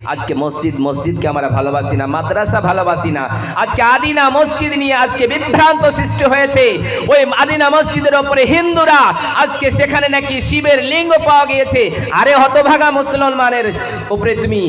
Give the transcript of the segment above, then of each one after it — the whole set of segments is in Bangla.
আজকে মসজিদ, মসজিদকে আমরা ভালোবাসি না, মাদ্রাসা ভালোবাসি না। আজকে আদিনা মসজিদ নিয়ে আজকে বিভ্রান্ত সৃষ্টি হয়েছে। ওই আদিনা মসজিদের ওপরে হিন্দুরা আজকে সেখানে নাকি শিবের লিঙ্গ পাওয়া গিয়েছে। আরে হতভাগা মুসলমানের উপরে তুমি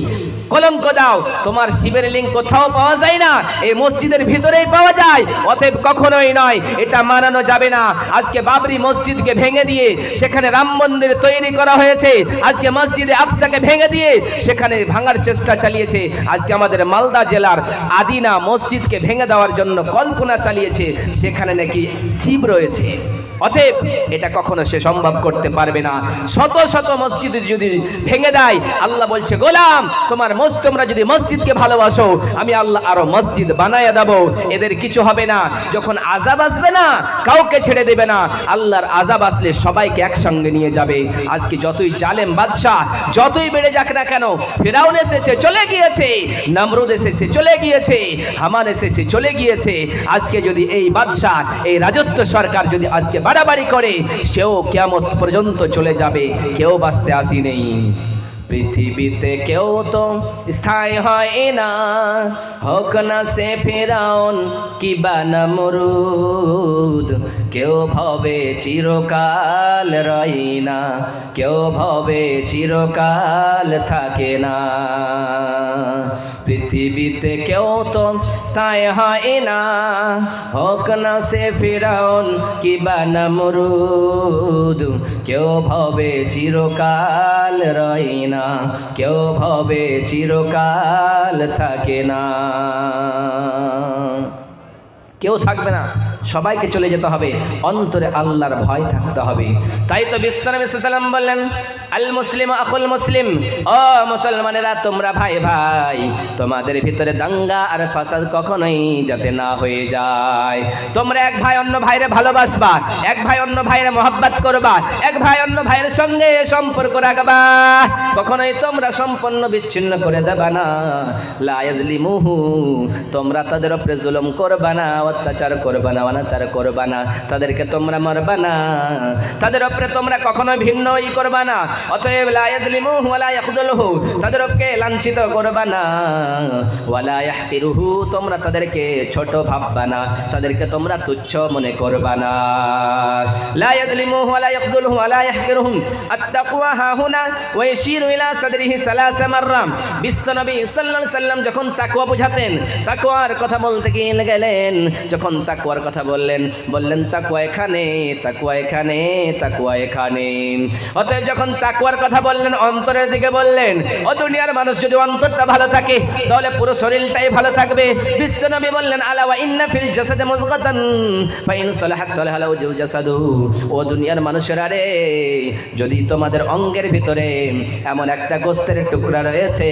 কলঙ্ক দাও। তোমার শিবের লিঙ্গ কোথাও পাওয়া যায় না। এই মসজিদের ভিতরেই পাওয়া যায়। অতএব কখনোই নয়, এটা মানানো যাবে না। আজকে বাবরি মসজিদকে ভেঙে দিয়ে সেখানে রাম মন্দির তৈরি করা হয়েছে। আজকে মসজিদে আফসাকে ভেঙে দিয়ে সেখানে ভাঙার চেষ্টা চালিয়েছে। আজকে আমাদের মালদা জেলার আদিনা মসজিদকে ভেঙে দেওয়ার জন্য কল্পনা চালিয়েছে। সেখানে নাকি শিব রয়েছে। অতএব এটা কখনো সে সম্ভব করতে পারবে না। শত শত মসজিদ যদি ভেঙে দেয়, আল্লাহ বলছে, গোলাম, তোমার মস, তোমরা যদি মসজিদকে ভালোবাসো, আমি আল্লাহ আরও মসজিদ বানাইয়া দেবো। এদের কিছু হবে না। যখন আজাব আসবে না, কাউকে ছেড়ে দেবে না। আল্লাহর আজাব আসলে সবাইকে একসঙ্গে নিয়ে যাবে। আজকে যতই জালেম বাদশাহ, যতই বেড়ে যাক না কেন, ফেরাউন এসেছে, চলে গিয়েছে, নামরুদ এসেছে, চলে গিয়েছে, হামান এসেছে, চলে গিয়েছে। আজকে যদি এই বাদশাহ, এই রাজত্ব সরকার যদি আজকে বাড়াবাড়ি করে সেও কেমন পর্যন্ত চলে যাবে কেউ বাঁচতে আসি নেই। পৃথিবীতে কেউ তো স্থায়ী হয় না। হোক না সে ফেরাউন কি বানামরুদ কেউ ভবে চিরকাল রই না, কেউ ভবে চিরকাল থাকে না। পৃথিবীতে কেউ তো স্থায়ী হয় না। হোক না সে ফিরাউন কি বানামরুদ কেউ ভবে চিরকাল রই না। কেউ ভবে চিরকাল থাকে না। কেউ থাকবে না। সবাইকে চলে যেতে হবে। অন্তরে আল্লাহর ভয় থাকতে হবে। তাই তো বিশ্বনবী সাল্লাম বললেন, আল মুসলিম আখুল মুসলিম। ও মুসলমানেরা, তোমরা ভাই ভাই, তোমাদের ভিতরে দাঙ্গা আর ফাসাদ কখনোই যাতে না হয়ে যায়। তোমরা এক ভাই অন্য ভাইরে ভালোবাসবা, এক ভাই অন্য ভাইরে মহব্বত করবা, এক ভাই অন্য ভাইয়ের সঙ্গে সম্পর্ক রাখবা। কখনোই তোমরা সম্পন্ন বিচ্ছিন্ন করে দেবা না। লায়াজলিমুহু তোমরা তাদের উপরে জুলুম করবা না। অত্যাচার করবা না, অনাচার করবা না, তাদেরকে তোমরা মারবা না। তাদের উপরে তোমরা কখনো ভিন্ন ই করবা না, অতএব লায়াজলিমুহু ওয়ালা ইয়াখদুলহু, তাদের উপরে লাঞ্ছিত করবা না। ওয়ালা ইয়াহকিরুহু তোমরা তাদেরকে ছোট ভাববা না, তাদেরকে তোমরা তুচ্ছ মনে করবা না। লা ইয়াজলিমুহু ওয়ালা ইয়াখদুলহু ওয়ালা ইয়াহকিরুহুম আত্তাকওয়া হাহুনা ওয়া ইয়াশিরু ইলা সাদরিহি সালাসা মাররা বিশ্বনবী সাল্লাল্লাহু আলাইহি সাল্লাম যখন তাকওয়া বুঝাতেন, তাকওয়ার কথা বলতে গিয়ে গেলেন যখন তাকওয়ার কথা বললেন বললেন, তাকওয়া এখানে তাকওয়া এখানে তাকওয়া এখানে। অতএব যখন তাকুয়ার কথা বললেন, অন্তরের দিকে বললেন, ও দুনিয়ার মানুষ, যদি অন্তরটা ভালো থাকে, তাহলে পুরো শরীরটাই ভালো থাকবে। বিশ্বনবী বললেন, আলা ওয়া ইন্না ফিল জাসাদে মুযগাতান ফাইন সালাহাত সালাহাল জাসাদু। ও দুনিয়ার মানুষেরা রে যদি তোমাদের অঙ্গের ভিতরে এমন একটা গোস্তের টুকরা রয়েছে,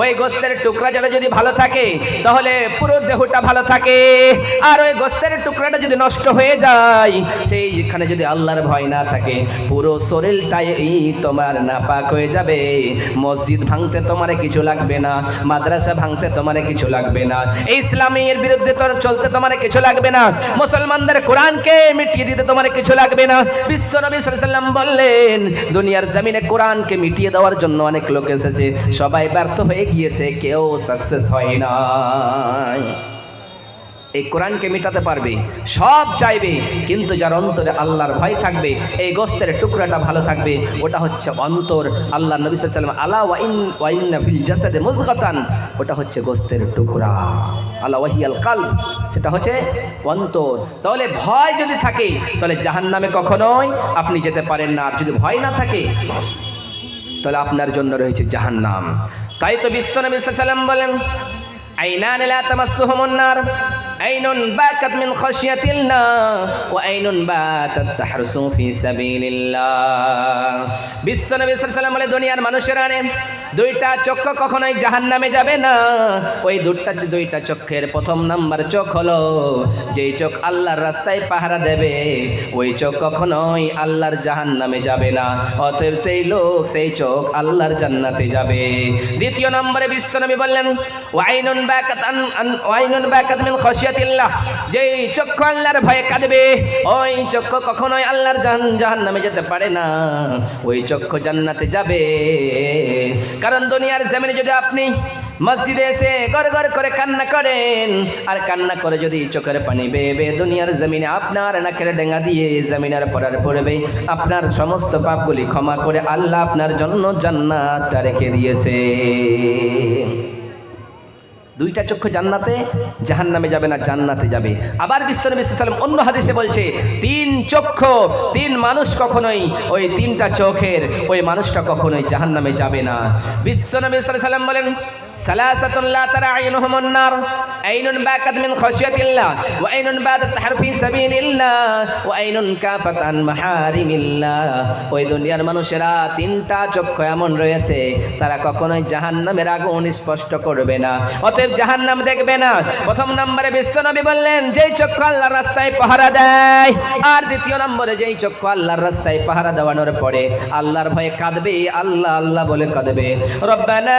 ওই গোস্তের টুকরা যেন যদি ভালো থাকে, তাহলে পুরো দেহটা ভালো থাকে। আর ওই গোস্তের টুকরাটা যদি নষ্ট হয়ে যায় সেইখানে যদি আল্লাহর ভয় না থাকে, পুরো শরীরটাই তোমার নাপাক হয়ে যাবে। মসজিদ ভাঙতে তোমার কিছু লাগবে না, মাদ্রাসা ভাঙতে তোমার কিছু লাগবে না, ইসলামের বিরুদ্ধে তোর চলতে তোমার কিছু লাগবে না, মুসলমানদের কোরআনকে মিটিয়ে দিতে তোমার কিছু লাগবে না। বিশ্ব নবী সাল্লাম বললেন, দুনিয়ার জমিনে কোরআনকে মিটিয়ে দেওয়ার জন্য অনেক লোক এসেছে, সবাই ব্যর্থ হয়ে গিয়েছে, কেউ সাকসেস হয় না এই কোরআনকে মেটাতে পারবে, সব চাইবে, কিন্তু যার অন্তরে আল্লাহর ভয় থাকবে, এই গোস্তের টুকরাটা ভালো থাকবে, ওটা হচ্ছে অন্তর। আল্লাহ নবী সাল্লাম আলা ওয়াইন, ওয়াইন্না ফিল জাসাদে মুজগাতান, ওটা হচ্ছে গোস্তের টুকরা। আল্লাহ ওয়াহিয়াল কাল সেটা হচ্ছে অন্তর। তাহলে ভয় যদি থাকে, তাহলে জাহান্নামে কখনোই আপনি যেতে পারেন না। আর যদি ভয় না থাকে, তাহলে আপনার জন্য রয়েছে জাহান্নাম। তাই তো বিশ্বনবী সাল্লাম বলেন, আইনান লা তামাসসুহুমুন নার। আইনুন বাকাত মিন খাশিয়াতিল্লাহ ওয়া আইনুন বাতাত তাহরসু ফি সাবিলিল্লাহ। বিশ্বনবী সাল্লাল্লাহু আলাইহি দুনিয়ার মানুষেরা নে দুইটা চক্ষু কখনোই জাহান্নামে যাবে না। ওই দুইটা দুইটা চোখের প্রথম নাম্বার চোখ হলো যেই চোখ আল্লাহর রাস্তায় পাহারা দেবে, ওই চোখ কখনোই আল্লাহর জাহান্নামে যাবে না। অতএব সেই লোক সেই চোখ আল্লাহর জান্নাতে যাবে। দ্বিতীয় নম্বরে বিশ্বনবী বললেন, ওয়াইনুন বাকাত আন- ওয়াইনুন বাকাত মিন খাশিয়াত যেই চক্ষু আল্লাহর ভয়ে কাঁদবে, ওই চক্ষু কখনোই আল্লাহর জাহান জাহান্নামে যেতে পারে না। ওই চক্ষু জান্নাতে যাবে। কারণ দুনিয়ার জমিনে যদি আপনি মসজিদে এসে গড় গড় করে কান্না করেন, আর কান্না করে যদি চোখের পানি বেয়ে দুনিয়ার জমিনে আপনার নাকের ডেঙ্গা দিয়ে জমিনের পড়ার পড়বে আপনার সমস্ত পাপগুলি ক্ষমা করে আল্লাহ আপনার জন্য জান্নাতটা রেখে দিয়েছে। দুইটা চক্ষু জান্নাতে জাহান নামে যাবে না, জান্নাতে যাবে। আবার বিশ্বনবী সাল্লাম অন্য হাদিসে বলছে, তিন চক্ষু, তিন মানুষ কখনোই ওই তিনটা চোখের ওই মানুষটা কখনোই জাহান নামে যাবে না। বিশ্বনবী সাল্লাম বলেন সালাসাতুন লা তারা আইনুহুমুন নার আইনুন বাকাত মিন খাশিয়াতিল্লাহ, ওয়া আইনুন বাদাত হারফি সাবিলিল্লাহ, ওয়া আইনুন কাফাত আন মাহারিমিল্লাহ। ওই দুনিয়ার মানুষেরা তিনটা চক্ষু এমন রয়েছে, তারা কখনোই জাহান্নামের আগুন স্পষ্ট করবে না। অতএব জাহান্নাম দেখবে না। প্রথম নম্বরে বিশ্বনবী বললেন, যেই চক্ষু আল্লাহর রাস্তায় পাহারা দেয়। আর দ্বিতীয় নম্বরে, যেই চক্ষু আল্লাহর রাস্তায় পাহারা দেওয়ানোর পরে আল্লাহর ভয়ে কাঁদবে, আল্লাহ আল্লাহ বলে কাঁদবে। রব্বানা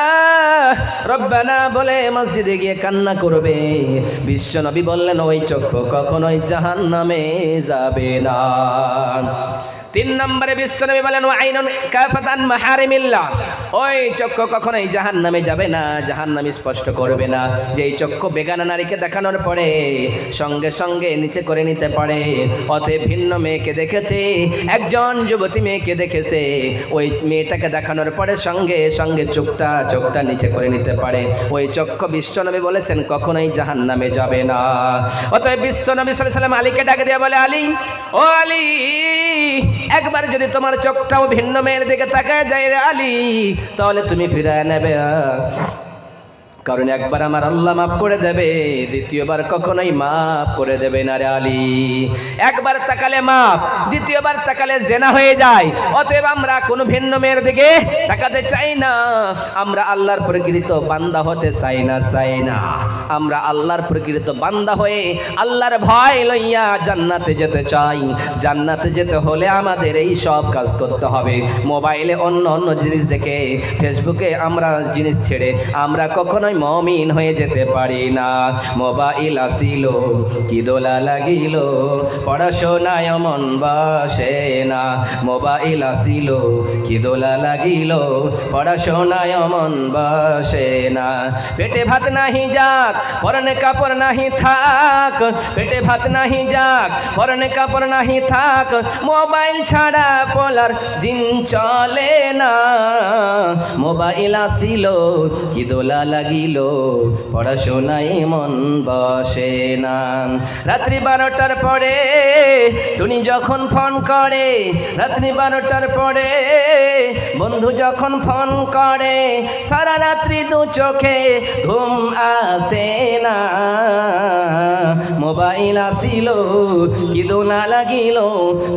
রব্বানা বলে মসজিদে গিয়ে কান্না করবে। বিশ্বনবী বললেন, ওই চক্ষু কখনোই জাহান্নামে যাবে না। তিন নম্বরে বিশ্বনবী বলেন আইনুন কাফাতান মাহারিমিল্লাহ। ওই চক্ষু কখনোই জাহান্নামে যাবে না, জাহান্নামে স্পষ্ট করবে না। যে এই চক্ষু বেগানা নারীকে দেখানোর পরে, সঙ্গে সঙ্গে নিচে করে নিতে পারে। অতএব ভিন্ন মেয়েকে দেখেছে, একজন যুবতী মেয়েকে দেখেছে। ওই মেয়েটাকে দেখানোর পরে সঙ্গে সঙ্গে চোখটা চোখটা নিচে করে নিতে পারে। ওই চক্ষু বিশ্বনবী বলেছেন, কখনোই জাহান নামে যাবে না। অতএব বিশ্বনবী সাল্লাম আলীকে ডাকে দিয়ে বলে, আলী, ও আলী, একবার যদি তোমার চোখটাও ভিন্ন মেয়ের দিকে তাকায় যায় রে আলী, তাহলে তুমি ফিরায় নেবে। কারণ একবার আমার আল্লাহ মাফ করে দেবে, দ্বিতীয়বার কখনোই মাফ করে দেবে না রে আলী। একবার তাকালে মাফ, দ্বিতীয়বার তাকালে জেনা হয়ে যায়। অতএব আমরা কোনো ভিন্ন মেয়ের দিকে তাকাতে চাই না। আমরা আল্লাহর প্রকৃত বান্দা হতে চাই না চাই না। আমরা আল্লাহর প্রকৃত বান্দা হয়ে আল্লাহর ভয় লইয়া জান্নাতে যেতে চাই। জান্নাতে যেতে হলে আমাদের এই সব কাজ করতে হবে। মোবাইলে অন্য অন্য জিনিস দেখে, ফেসবুকে আমরা জিনিস ছেড়ে, আমরা কখনোই মমিন হয়ে যেতে পারি না। মোবাইল আসিল, কি দোলা লাগিল, পড়াশোনায় মন বসে না। মোবাইল আসিল, কি দোলা লাগিল, পড়াশোনায় মন বসে না। পেটে ভাত নাহি যাক, পরনে কাপড় নাহি থাক। পেটে ভাত নাহি যাক, পরনে কাপড় নাহি থাক। মোবাইল ছাড়া পোলার জিন চলে না। মোবাইল আসিল, কি দোলা লাগিল পড়াশোনায় মন বসে না। রাত্রি বারোটার পরে টুনি যখন ফোন করে, রাত্রি বারোটার পরে বন্ধু যখন ফোন করে, সারা রাত্রি দু চোখে ঘুম আসে না। মোবাইল আসিল কি দোলা লাগিল,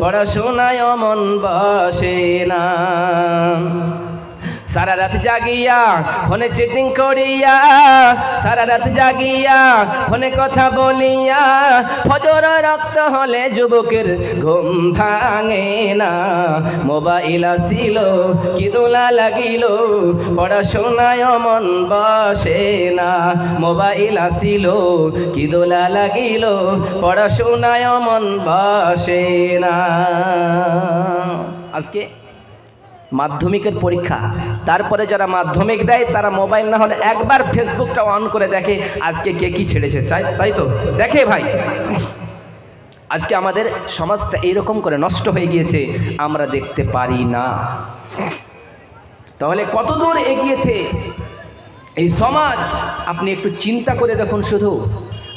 পড়াশোনায় মন বসে না। সারা রাত জাগিয়া ফোনে চিটিং করিয়া, সারা রাত জাগিয়া ফোনে কথা বলিয়া, ফজর রক্ত হলে যুবকের ঘুম ভাঙে না। মোবাইল আসিল কি দোলা লাগিল পড়াশোনায় মন বসে না। মোবাইল আসিল কি দোলা লাগিল পড়াশোনায় মন বসে না। আজকে মাধ্যমিকের পরীক্ষা। তারপরে যারা মাধ্যমিক দেয়, তারা মোবাইল না হলে একবার ফেসবুকটা অন করে দেখে আজকে কে কি ছেড়েছে। তাই তাই তো? দেখে ভাই। আজকে আমাদের সমাজটা এইরকম করে নষ্ট হয়ে গিয়েছে, আমরা দেখতে পারি না। তাহলে কত দূর এগিয়েছে? এই সমাজ, আপনি একটু চিন্তা করে দেখুন শুধু।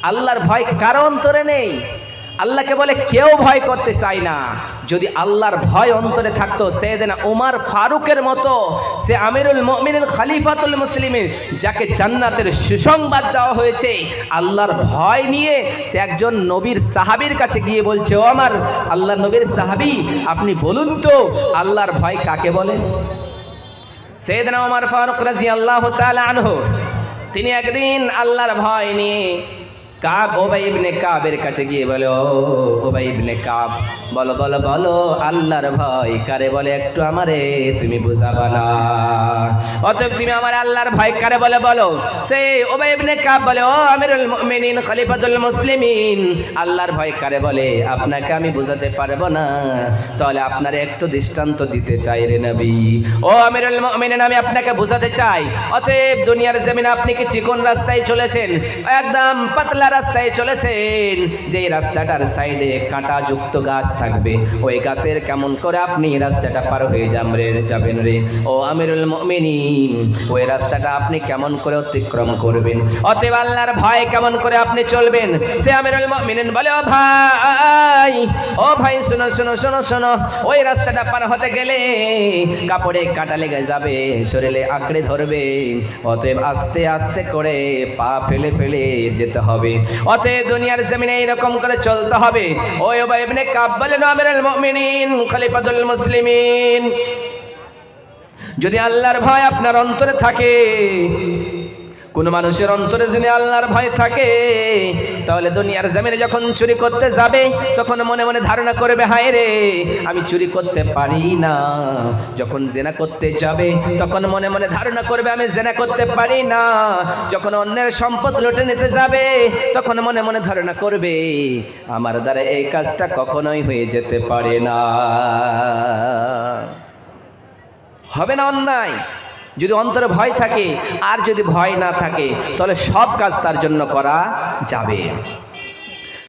আল্লাহর ভয় কারও অন্তরে নেই। আল্লাহকে বলে, কেউ ভয় করতে চায় না। যদি আল্লাহর ভয় অন্তরে থাকতো, সেদিন উমার ফারুকের মতো, সে আমিরুল মমিনুল খালিফাতুল মুসলিমের যাকে জান্নাতের সুসংবাদ দেওয়া হয়েছে, আল্লাহর ভয় নিয়ে সে একজন নবীর সাহাবীর কাছে গিয়ে বলছে, ও আমার আল্লাহ নবীর সাহাবী, আপনি বলুন তো, আল্লাহর ভয় কাকে বলে? সেদিনা ওমর ফারুক রাজি আল্লাহ তিনি একদিন আল্লাহর ভয় নিয়ে কাব ওবাই ইবনে কাবের কাছে গিয়ে বলে, ও ওবাই ইবনে কাব, বলো বলো বলো, আল্লাহর ভয় কারে বলে একটু আমারে, তুমি বুঝাবা না? অতএব তুমি আমার আল্লাহর ভয় কারে বলে বলো? সে ওবাই ইবনে কাব বলে, ও আমিরুল মুমিনিন, খলিফাতুল মুসলিমিন। আল্লাহর ভয় কারে বলে, আপনাকে আমি বুঝাতে পারব না। তাহলে আপনার একটু দৃষ্টান্ত দিতে চাই রে নবী। ও আমিরুল মুমিনিন, আমি আপনাকে বুঝাতে চাই। অতএব দুনিয়ার জমিনে আপনি কি চিকন রাস্তায় চলেছেন? একদম পাতলা রাস্তায় চলেছেন যে রাস্তাটার সাইডে কাঁটা যুক্ত গাছ থাকবে, ওই গাছের কেমন করে আপনি রাস্তাটা পার হয়ে যাম রে যাবেন রে? ও আমিরুল মুমিনিন, ওই রাস্তাটা আপনি কেমন করে অতিক্রম করবেন? অতএব আল্লাহর ভয় কেমন করে আপনি চলবেন? সে আমিরুল মুমিনিন বলে, ও ভাই ও ভাই, শোনো শোনো শোনো শোনো, ওই রাস্তাটা পার হতে গেলে কাপড়ে কাঁটা লেগে যাবে, শরীরে আঁকড়ে ধরবে, অতএব আস্তে আস্তে করে পা ফেলে ফেলে যেতে হবে। অতএব দুনিয়ার জমিনে এরকম করে চলতে হবে। ওই ওবা ইবনে কাব বলেন আমিরুল মুমিনিন খলিফাতুল মুসলিমিন। যদি আল্লাহর ভয় আপনার অন্তরে থাকে কোন মানুষের অন্তরে যদি আল্লাহর ভয় থাকে, তাহলে দুনিয়ার জমিনে যখন চুরি করতে যাবে, তখন মনে মনে ধারণা করবে, হায় রে, আমি চুরি করতে পারি না। যখন জেনা করতে যাবে, তখন মনে মনে ধারণা করবে, আমি জেনা করতে পারি না। যখন অন্যের সম্পদ লুটে নিতে যাবে, তখন মনে মনে ধারণা করবে, আমার দ্বারা এই কাজটা কখনোই হয়ে যেতে পারে না। হবে না অন্যায়? যদি অন্তরে ভয় থাকে, আর যদি ভয় না থাকে, তাহলে সব কাজ তার জন্য করা যাবে।